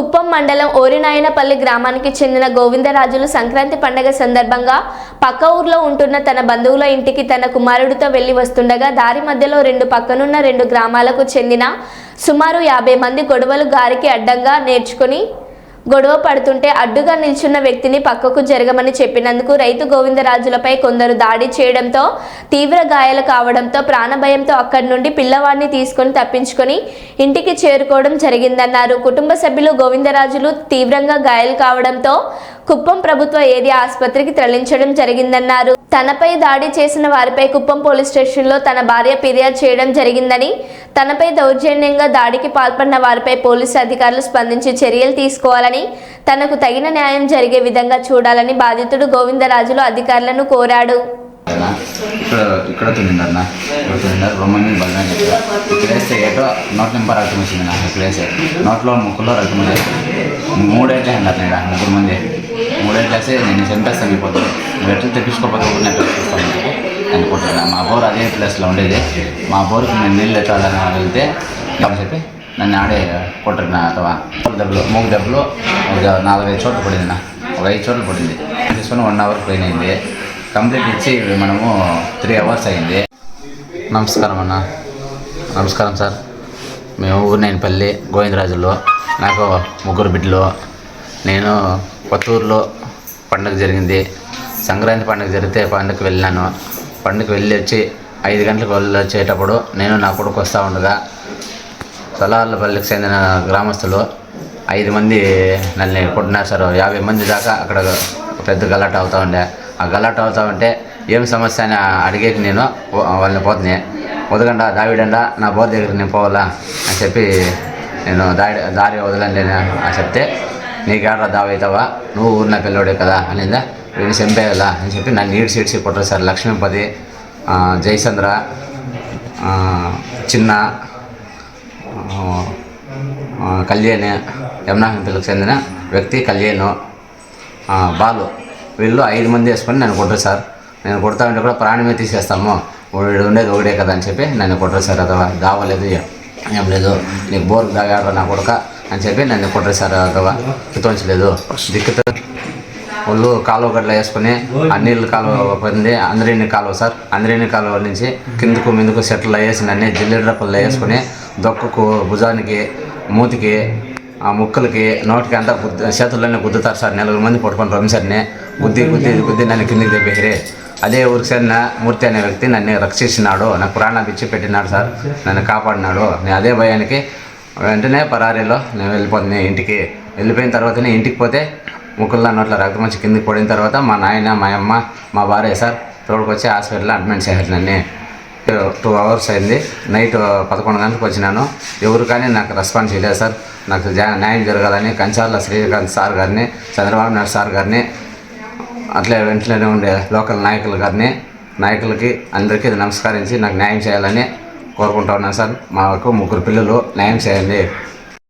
కుప్పం మండలం ఓరినాయనపల్లి గ్రామానికి చెందిన గోవిందరాజులు సంక్రాంతి పండగ సందర్భంగా పక్క ఊర్లో ఉంటున్న తన బంధువుల ఇంటికి తన కుమారుడితో వెళ్ళి వస్తుండగా దారి మధ్యలో రెండు పక్కనున్న రెండు గ్రామాలకు చెందిన సుమారు యాభై మంది గొడవలు గారికి అడ్డంగా నేర్చుకుని గొడవ పడుతుంటే అడ్డుగా నిల్చున్న వ్యక్తిని పక్కకు జరగమని చెప్పినందుకు రైతు గోవిందరాజులపై కొందరు దాడి చేయడంతో తీవ్ర గాయాలు కావడంతో ప్రాణభయంతో అక్కడి నుండి పిల్లవాడిని తీసుకొని తప్పించుకొని ఇంటికి చేరుకోవడం జరిగిందన్నారు. కుటుంబ సభ్యులు గోవిందరాజులు తీవ్రంగా గాయాలు కావడంతో కుప్పం ప్రభుత్వ ఏరియా ఆసుపత్రికి తరలించడం జరిగిందన్నారు. తనపై దాడి చేసిన వారిపై కుప్పం పోలీస్ స్టేషన్లో తన భార్య ఫిర్యాదు చేయడం జరిగిందని తనపై దౌర్జన్యంగా దాడికి పాల్పడిన వారిపై పోలీసు అధికారులు స్పందించి చర్యలు తీసుకోవాలని తనకు తగిన న్యాయం జరిగే విధంగా చూడాలని బాధితుడు గోవిందరాజులు అధికారులను కోరాడు. ఇక్కడ ఇక్కడ ఇక్కడ రొమ్మని ఇక్కడ వేస్తే ఏటో నోట్ నెంబర్ వచ్చింది నాకు ఇక్కడ నోట్లో ముక్కులో రక్తం మూడే క్లాస్ అట్లా నేను ముగ్గురు మంది. మూడే వేస్తే నేను చంపేస్తాను అయిపోతుంది నువ్వు ఎట్లా తెప్పించుకోకపోతే ఊరిని ఎట్లా నేను మా బోర్ అదే ప్లేస్లో ఉండేది. మా బోర్కి నేను నీళ్ళు ఎట్టాలని వెళ్తే అని చెప్పి నన్ను ఆడే కొట్టిన అథవా మూడు దెబ్బలు మూడు దెబ్బలు ఒక నాలుగైదు చోట్ల పడింది నా. ఒక ఐదు చోట్ల పడింది. తీసుకొని వన్ అవర్ అయింది. కంప్లీట్ ఇచ్చి మనము త్రీ అవర్స్ అయింది. నమస్కారం అన్న. నమస్కారం సార్. మేము ఊరినేనిపల్లి గోవిందరాజుల్లో. నాకు ముగ్గురు బిడ్డలు. నేను కొత్తూరులో పండుగ జరిగింది. సంక్రాంతి పండుగ జరిగితే పండుగకి వెళ్ళాను. పండుగకి వెళ్ళి వచ్చి ఐదు గంటలకు వెళ్ళి వచ్చేటప్పుడు నేను నా కొడుకు వస్తూ ఉండగా సలార్లపల్లికి చెందిన గ్రామస్తులు ఐదు మంది నన్ను కొట్టినారు సార్. యాభై మంది దాకా అక్కడ పెద్ద గలాట అవుతూ ఉండే. ఆ గలాట అవుతా ఉంటే ఏం సమస్య అని అడిగేకి నేను వాళ్ళని పోతున్నాయి వదకండా దావిడండా నా బోర్ దగ్గర నేను పోవాలా? అని చెప్పి నేను దారి దారి వదలండి అని చెప్తే నీకేడ్రా దావైతావా నువ్వు ఊరిన పిల్లోడే కదా అనిందా? వీడిని చంపేయాలా? అని చెప్పి నన్ను ఈడ్చి సీట్స్ కొట్టరు సార్. లక్ష్మీపతి జయచంద్ర చిన్న కళ్యాణ్ యమునాహంపిలకు చెందిన వ్యక్తి కళ్యాణ్ బాలు. వీళ్ళు ఐదు మంది వేసుకొని నన్ను కొట్టరు సార్. నేను కొడతా ఉంటే కూడా ప్రాణమే తీసేస్తాము. వీడు ఉండేది ఒకటే కదా అని చెప్పి నన్ను కొట్టరు సార్. అదవా దావలేదు ఏం లేదు. నీకు బోర్ దాగాడు నా కొడుక అని చెప్పి నన్ను కొట్టేశారు సార్ అదవా కితోంచలేదు దిక్కుతో ఒళ్ళు కాలువ గడ్డలు వేసుకుని ఆ నీళ్ళు కాలువ పొంది అందరిని కాలువ సార్ అందరిని కాలువ నుంచి కిందకు ముందుకు సెట్లు వేసి నన్ను జిల్లెడు రప్పలు వేసుకుని దొక్కకు భుజానికి మూతికి ఆ ముక్కలకి నోటికి అంతా గుద్దు చేతుల్లోనే గుద్దుతారు సార్. నలుగురు మంది పట్టుకొని రమిసారిని గుద్ది గుద్ది గుద్ది నన్ను కిందికి తెప్పేసిరి అదే ఊరికి సరిన మూర్తి అనే వ్యక్తి నన్ను రక్షించినాడు నాకు ప్రాణం ఇచ్చి పెట్టినాడు సార్ నన్ను కాపాడినాడు. నేను అదే భయానికి వెంటనే పరారీలో నేను వెళ్ళిపోతుంది ఇంటికి వెళ్ళిపోయిన తర్వాతనే ఇంటికి పోతే ముక్కుల్లో నోట్ల రక్తం వచ్చి కిందికి పడిన తర్వాత మా నాయన మా అమ్మ మా భార్య సార్ తోడుకొచ్చి హాస్పిటల్లో అడ్మిట్ చేశారు నన్ను. టూ అవర్స్ అయింది. నైట్ పదకొండు గంటలకు వచ్చినాను. ఎవరు కానీ నాకు రెస్పాన్స్ చేయలేదు సార్. నాకు న్యాయం జరగాలని కంచాల శ్రీకాంత్ సార్ గారిని చంద్రబాబు నాయుడు సార్ గారిని అట్లే వెంటనే ఉండే లోకల్ నాయకులు గారిని నాయకులకి అందరికీ నమస్కరించి నాకు న్యాయం చేయాలని కోరుకుంటా ఉన్నాను సార్. మాకు ముగ్గురు పిల్లలు న్యాయం చేయండి.